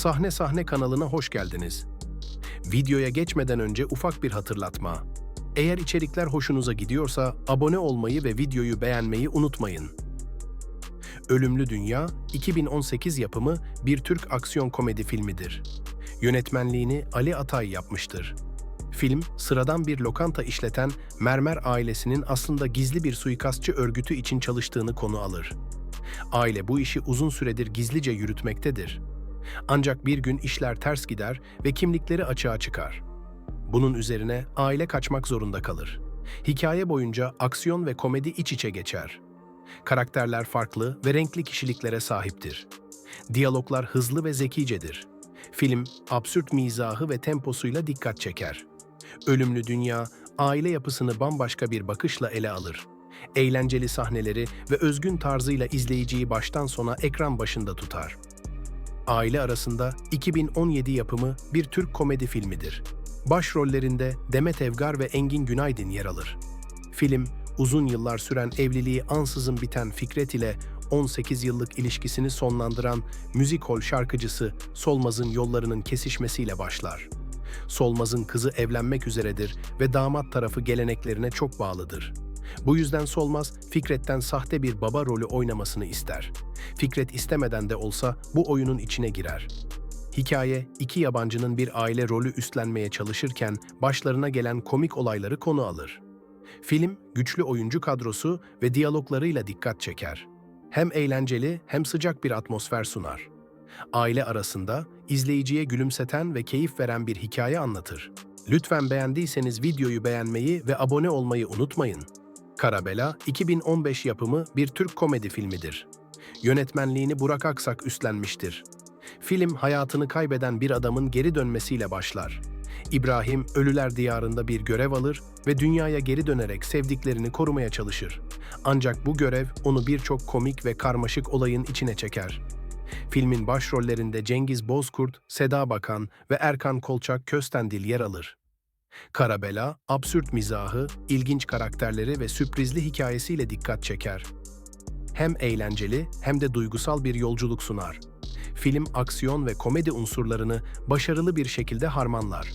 Sahne Sahne kanalına hoş geldiniz. Videoya geçmeden önce ufak bir hatırlatma. Eğer içerikler hoşunuza gidiyorsa abone olmayı ve videoyu beğenmeyi unutmayın. Ölümlü Dünya, 2018 yapımı bir Türk aksiyon komedi filmidir. Yönetmenliğini Ali Atay yapmıştır. Film, sıradan bir lokanta işleten Mermer ailesinin aslında gizli bir suikastçı örgütü için çalıştığını konu alır. Aile bu işi uzun süredir gizlice yürütmektedir. Ancak bir gün işler ters gider ve kimlikleri açığa çıkar. Bunun üzerine aile kaçmak zorunda kalır. Hikaye boyunca aksiyon ve komedi iç içe geçer. Karakterler farklı ve renkli kişiliklere sahiptir. Diyaloglar hızlı ve zekicedir. Film, absürt mizahı ve temposuyla dikkat çeker. Ölümlü Dünya, aile yapısını bambaşka bir bakışla ele alır. Eğlenceli sahneleri ve özgün tarzıyla izleyiciyi baştan sona ekran başında tutar. Aile arasında 2017 yapımı bir Türk komedi filmidir. Başrollerinde Demet Evgar ve Engin Günaydın yer alır. Film, uzun yıllar süren evliliği ansızın biten Fikret ile 18 yıllık ilişkisini sonlandıran müzik hol şarkıcısı Solmaz'ın yollarının kesişmesiyle başlar. Solmaz'ın kızı evlenmek üzeredir ve damat tarafı geleneklerine çok bağlıdır. Bu yüzden Solmaz, Fikret'ten sahte bir baba rolü oynamasını ister. Fikret istemeden de olsa bu oyunun içine girer. Hikaye, iki yabancının bir aile rolü üstlenmeye çalışırken başlarına gelen komik olayları konu alır. Film, güçlü oyuncu kadrosu ve diyaloglarıyla dikkat çeker. Hem eğlenceli hem sıcak bir atmosfer sunar. Aile arasında izleyiciye gülümseten ve keyif veren bir hikaye anlatır. Lütfen beğendiyseniz videoyu beğenmeyi ve abone olmayı unutmayın. Karabela, 2015 yapımı bir Türk komedi filmidir. Yönetmenliğini Burak Aksak üstlenmiştir. Film hayatını kaybeden bir adamın geri dönmesiyle başlar. İbrahim, Ölüler Diyarı'nda bir görev alır ve dünyaya geri dönerek sevdiklerini korumaya çalışır. Ancak bu görev onu birçok komik ve karmaşık olayın içine çeker. Filmin başrollerinde Cengiz Bozkurt, Seda Bakan ve Erkan Kolçak Köstendil yer alır. Karabela, absürt mizahı, ilginç karakterleri ve sürprizli hikayesiyle dikkat çeker. Hem eğlenceli hem de duygusal bir yolculuk sunar. Film aksiyon ve komedi unsurlarını başarılı bir şekilde harmanlar.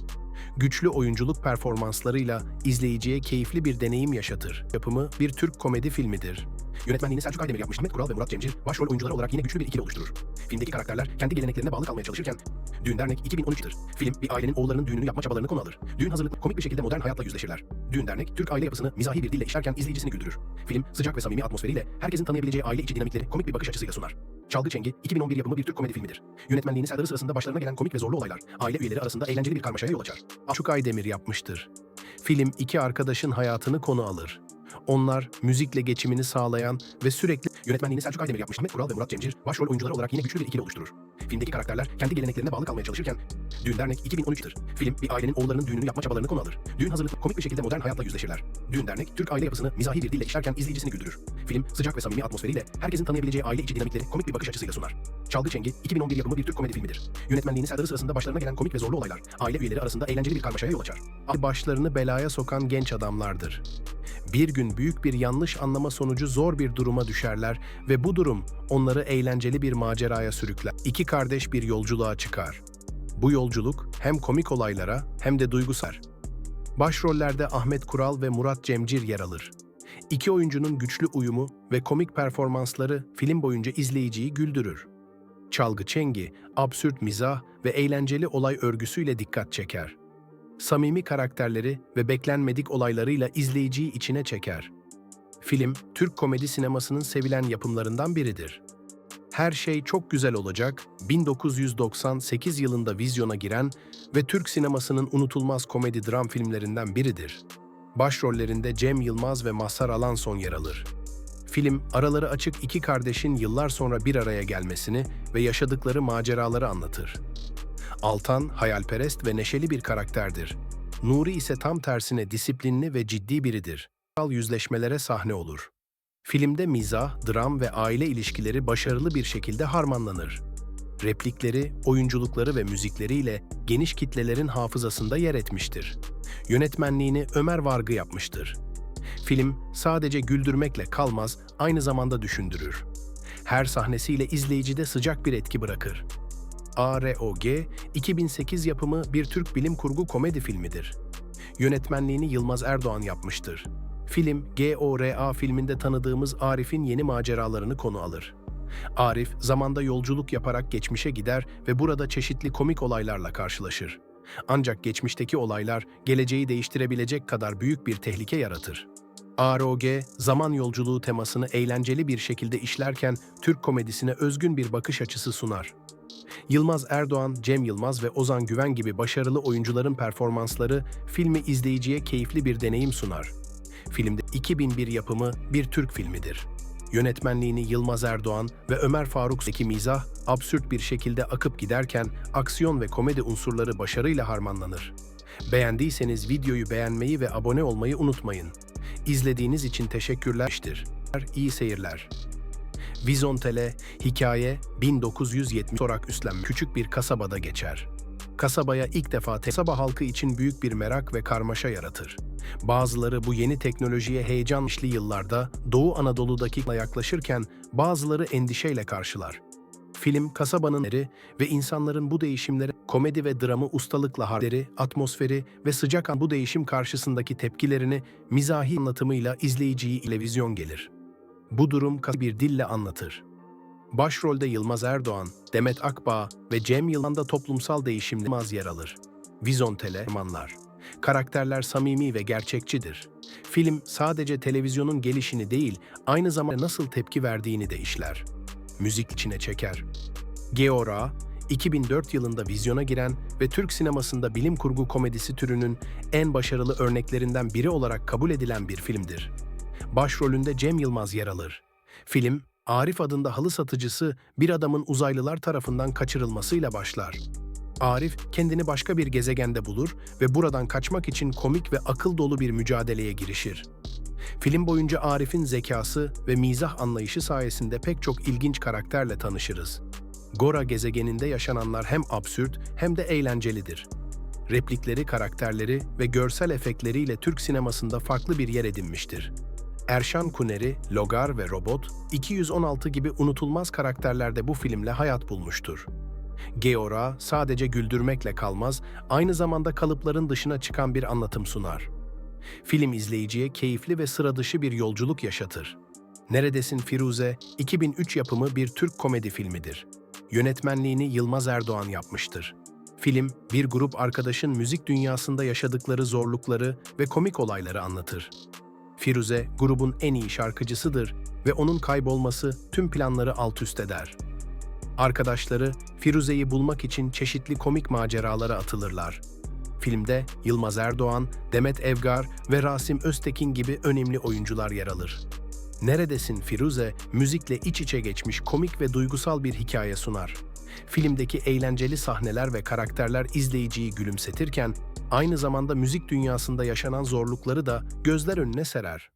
Güçlü oyunculuk performanslarıyla izleyiciye keyifli bir deneyim yaşatır. Yapımı bir Türk komedi filmidir. Yönetmenliğini Selçuk Aydemir yapmış. Ahmet Kural ve Murat Cemcir başrol oyuncuları olarak yine güçlü bir ikili oluşturur. Filmdeki karakterler kendi geleneklerine bağlı kalmaya çalışırken Düğün Dernek 2013'tür. Film bir ailenin oğullarının düğününü yapma çabalarını konu alır. Düğün hazırlıklı komik bir şekilde modern hayatla yüzleşirler. Düğün Dernek Türk aile yapısını mizahi bir dille işlerken izleyicisini güldürür. Film sıcak ve samimi atmosferiyle herkesin tanıyabileceği aile içi dinamikleri komik bir bakış açısıyla sunar. Çalgı Çengi 2011 yapımı bir Türk komedi filmidir. Yönetmenliğini Serdar'ı sırasında başlarına gelen komik ve zorlu olaylar aile üyeleri arasında eğlenceli bir karmaşaya yol açar. Selçuk Aydemir yapmıştır. Film iki arkadaşın hayatını konu alır. Onlar müzikle geçimini sağlayan ve sürekli yönetmenliğini Selçuk Aydemir yapmış. Ahmet Kural ve Murat Cemcir başrol oyuncuları olarak yine güçlü bir ikili oluşturur. Filmdeki karakterler kendi geleneklerine bağlı kalmaya çalışırken Düğün Dernek 2013'tür. Film bir ailenin oğullarının düğününü yapma çabalarını konu alır. Düğün hazırlıklı komik bir şekilde modern hayatla yüzleşirler. Düğün Dernek Türk aile yapısını mizahi bir dille işlerken izleyicisini güldürür. Film sıcak ve samimi atmosferiyle herkesin tanıyabileceği aile içi dinamikleri komik bir bakış açısıyla sunar. Çalgı Çengi 2011 yapımı bir Türk komedi filmidir. Yönetmenliğini Serdar'ı sırasında başlarına gelen komik ve zorlu olaylar aile üyeleri arasında eğlenceli bir karmaşaya yol açar. Başlarını belaya sokan genç adamlardır. Bir gün büyük bir yanlış anlama sonucu zor bir duruma düşerler ve bu durum onları eğlenceli bir maceraya sürükler. İki kardeş bir yolculuğa çıkar. Bu yolculuk hem komik olaylara hem de duygusal. Başrollerde Ahmet Kural ve Murat Cemcir yer alır. İki oyuncunun güçlü uyumu ve komik performansları film boyunca izleyiciyi güldürür. Çalgı Çengi, absürt mizah ve eğlenceli olay örgüsüyle dikkat çeker. Samimi karakterleri ve beklenmedik olaylarıyla izleyiciyi içine çeker. Film, Türk komedi sinemasının sevilen yapımlarından biridir. Her şey çok güzel olacak, 1998 yılında vizyona giren ve Türk sinemasının unutulmaz komedi dram filmlerinden biridir. Başrollerinde Cem Yılmaz ve Mazhar Alanson yer alır. Film, araları açık iki kardeşin yıllar sonra bir araya gelmesini ve yaşadıkları maceraları anlatır. Altan, hayalperest ve neşeli bir karakterdir. Nuri ise tam tersine disiplinli ve ciddi biridir. Yüzleşmelere sahne olur. Filmde mizah, dram ve aile ilişkileri başarılı bir şekilde harmanlanır. Replikleri, oyunculukları ve müzikleriyle geniş kitlelerin hafızasında yer etmiştir. Yönetmenliğini Ömer Vargı yapmıştır. Film sadece güldürmekle kalmaz, aynı zamanda düşündürür. Her sahnesiyle izleyicide sıcak bir etki bırakır. AROG, 2008 yapımı bir Türk bilim kurgu komedi filmidir. Yönetmenliğini Yılmaz Erdoğan yapmıştır. Film, GORA filminde tanıdığımız Arif'in yeni maceralarını konu alır. Arif, zamanda yolculuk yaparak geçmişe gider ve burada çeşitli komik olaylarla karşılaşır. Ancak geçmişteki olaylar geleceği değiştirebilecek kadar büyük bir tehlike yaratır. AROG, zaman yolculuğu temasını eğlenceli bir şekilde işlerken Türk komedisine özgün bir bakış açısı sunar. Yılmaz Erdoğan, Cem Yılmaz ve Ozan Güven gibi başarılı oyuncuların performansları filmi izleyiciye keyifli bir deneyim sunar. Filmde 2001 yapımı bir Türk filmidir. Yönetmenliğini Yılmaz Erdoğan ve Ömer Faruk Zeki mizah, absürt bir şekilde akıp giderken aksiyon ve komedi unsurları başarıyla harmanlanır. Beğendiyseniz videoyu beğenmeyi ve abone olmayı unutmayın. İzlediğiniz için teşekkürler. İyi seyirler. Vizontele, hikaye 1970 olarak üstlenmiş küçük bir kasabada geçer. Kasabaya ilk defa kasaba halkı için büyük bir merak ve karmaşa yaratır. Bazıları bu yeni teknolojiye heyecanlı yıllarda Doğu Anadolu'daki yaklaşırken bazıları endişeyle karşılar. Film, kasabanın ve insanların bu değişimlere komedi ve dramı ustalıkla harleri, atmosferi ve sıcak an bu değişim karşısındaki tepkilerini mizahi anlatımıyla izleyiciyi ile vizyon gelir. Bu durum bir dille anlatır. Başrolde Yılmaz Erdoğan, Demet Akbağ ve Cem Yılmaz'da toplumsal değişimde Yılmaz yer alır. Vizontele, romanlar. Karakterler samimi ve gerçekçidir. Film sadece televizyonun gelişini değil, aynı zamanda nasıl tepki verdiğini de işler. Müzik içine çeker. Geora, 2004 yılında vizyona giren ve Türk sinemasında bilim kurgu komedisi türünün en başarılı örneklerinden biri olarak kabul edilen bir filmdir. Başrolünde Cem Yılmaz yer alır. Film, Arif adında halı satıcısı bir adamın uzaylılar tarafından kaçırılmasıyla başlar. Arif kendini başka bir gezegende bulur ve buradan kaçmak için komik ve akıl dolu bir mücadeleye girişir. Film boyunca Arif'in zekası ve mizah anlayışı sayesinde pek çok ilginç karakterle tanışırız. Gora gezegeninde yaşananlar hem absürt hem de eğlencelidir. Replikleri, karakterleri ve görsel efektleriyle Türk sinemasında farklı bir yer edinmiştir. Erşan Kuneri, Logar ve Robot, 216 gibi unutulmaz karakterlerde bu filmle hayat bulmuştur. Geora sadece güldürmekle kalmaz, aynı zamanda kalıpların dışına çıkan bir anlatım sunar. Film izleyiciye keyifli ve sıra dışı bir yolculuk yaşatır. Neredesin Firuze, 2003 yapımı bir Türk komedi filmidir. Yönetmenliğini Yılmaz Erdoğan yapmıştır. Film, bir grup arkadaşın müzik dünyasında yaşadıkları zorlukları ve komik olayları anlatır. Firuze, grubun en iyi şarkıcısıdır ve onun kaybolması tüm planları alt üst eder. Arkadaşları Firuze'yi bulmak için çeşitli komik maceralara atılırlar. Filmde Yılmaz Erdoğan, Demet Evgar ve Rasim Öztekin gibi önemli oyuncular yer alır. Neredesin Firuze, müzikle iç içe geçmiş komik ve duygusal bir hikaye sunar. Filmdeki eğlenceli sahneler ve karakterler izleyiciyi gülümsetirken, aynı zamanda müzik dünyasında yaşanan zorlukları da gözler önüne serer.